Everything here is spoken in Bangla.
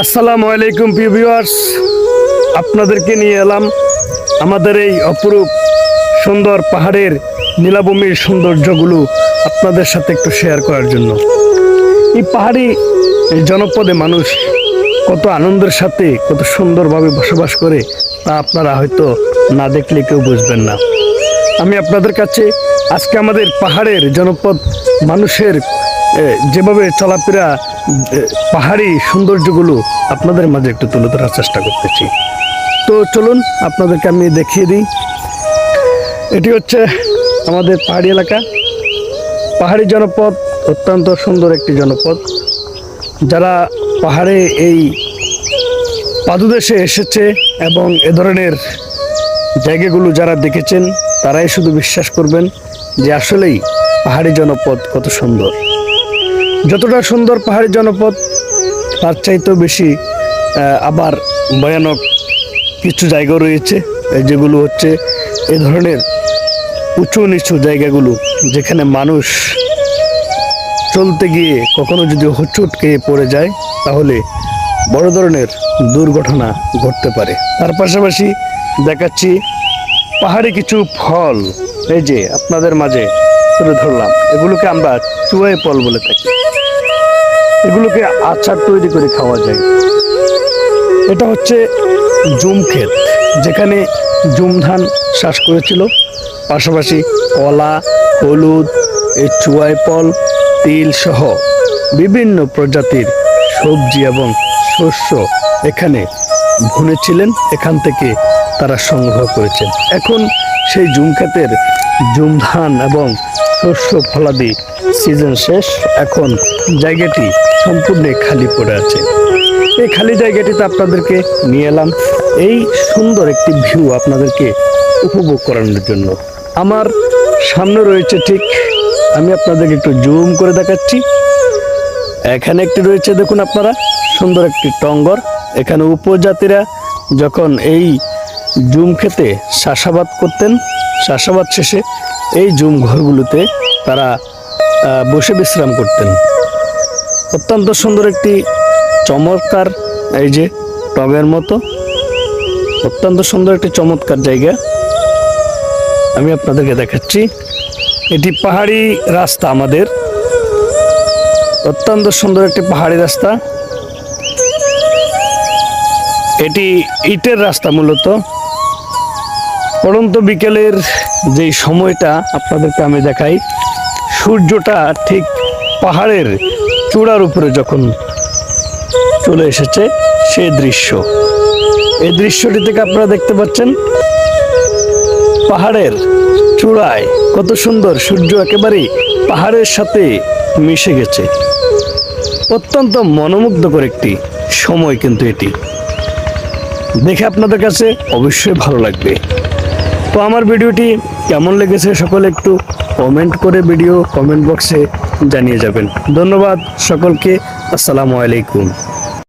আসসালামু আলাইকুম ভিউয়ার্স। আপনাদেরকে নিয়ে এলাম আমাদের এই অপরূপ সুন্দর পাহাড়ের নীলাভূমির সৌন্দর্যগুলো আপনাদের সাথে একটু শেয়ার করার জন্য। এই পাহাড়ি জনপদে মানুষ কত আনন্দের সাথে, কত সুন্দরভাবে বসবাস করে, তা আপনারা হয়তো না দেখলে কেউ বুঝবেন না। আমি আপনাদের কাছে আজকে আমাদের পাহাড়ের জনপদ মানুষের যেভাবে চলাফেরা পাহাড়ি সৌন্দর্যগুলো আপনাদের মাঝে একটু তুলে ধরার চেষ্টা করতেছি। তো চলুন, আপনাদেরকে আমি দেখিয়ে দিই। এটি হচ্ছে আমাদের পাহাড়ি এলাকা। পাহাড়ি জনপদ, অত্যন্ত সুন্দর একটি জনপদ। যারা পাহাড়ে এই পাদুদেশে এসেছে এবং এ ধরনের জায়গাগুলো যারা দেখেছেন, তারাই শুধু বিশ্বাস করবেন যে আসলেই পাহাড়ি জনপদ কত সুন্দর। যতটা সুন্দর পাহাড়ি জনপদ, তার চাইতেও বেশি আবার ভয়ানক কিছু জায়গা রয়েছে, যেগুলো হচ্ছে এ ধরনের উঁচু নিচু জায়গাগুলো, যেখানে মানুষ চলতে গিয়ে কখনো যদি হোঁচট খেয়ে পড়ে যায়, তাহলে বড় ধরনের দুর্ঘটনা ঘটতে পারে। তার পাশাপাশি দেখাচ্ছি পাহাড়ে কিছু ফল। এই যে, আপনাদের মাঝে তুলে ধরলাম। এগুলোকে আমরা চুয়াই ফল বলে থাকি। এগুলোকে আচার তৈরি করে খাওয়া যায়। এটা হচ্ছে জুম ক্ষেত, যেখানে জুম ধান চাষ করেছিল। পাশাপাশি কলা, হলুদ এই চুয়াই ফল তিল সহ বিভিন্ন প্রজাতির সবজি এবং শস্য এখানে ভুনেছিলেন, এখান থেকে তারা সংগ্রহ করেছেন। এখন সেই জুম ক্ষেতের জুম ধান এবং শস্য ফলাদি সিজন শেষ, এখন জায়গাটি সম্পূর্ণ খালি পড়ে আছে। এই খালি জায়গাটিতে আপনাদেরকে নিয়ে এলাম। এই সুন্দর একটি ভিউ আপনাদেরকে উপভোগ করানোর জন্য। আমার সামনে রয়েছে ঠিক, আমি আপনাদেরকে একটু জুম করে দেখাচ্ছি। এখানে একটি রয়েছে, দেখুন আপনারা, সুন্দর একটি টঙ্গর। এখানে উপজাতিরা যখন এই জুম খেতে চাষাবাদ করতেন, চাষাবাদ শেষে এই জুম ঘরগুলোতে তারা বসে বিশ্রাম করতেন। অত্যন্ত সুন্দর একটি চমৎকার, এই যে টবের মতো, অত্যন্ত সুন্দর একটি চমৎকার জায়গা। আমি আপনাদেরকে দেখাচ্ছি। এটি পাহাড়ি রাস্তা আমাদের। অত্যন্ত সুন্দর একটি পাহাড়ি রাস্তা। এটি ইটের রাস্তা মূলত। পড়ন্ত বিকেলের যেই সময়টা আপনাদেরকে আমি দেখাই, সূর্যটা ঠিক পাহাড়ের চূড়ার উপরে যখন চলে এসেছে সেই দৃশ্য। এই দৃশ্যটি থেকে আপনারা দেখতে পাচ্ছেন, পাহাড়ের চূড়ায় কত সুন্দর সূর্য একেবারেই পাহাড়ের সাথে মিশে গেছে। অত্যন্ত মনোমুগ্ধকর একটি সময় কিন্তু এটি। দেখে আপনাদের কাছে অবশ্যই ভালো লাগবে। তো আমার ভিডিওটি কেমন লেগেছে সকলে একটু কমেন্ট করে ভিডিও কমেন্ট বক্সে জানিয়ে যাবেন। ধন্যবাদ সকলকে। আসসালামু আলাইকুম।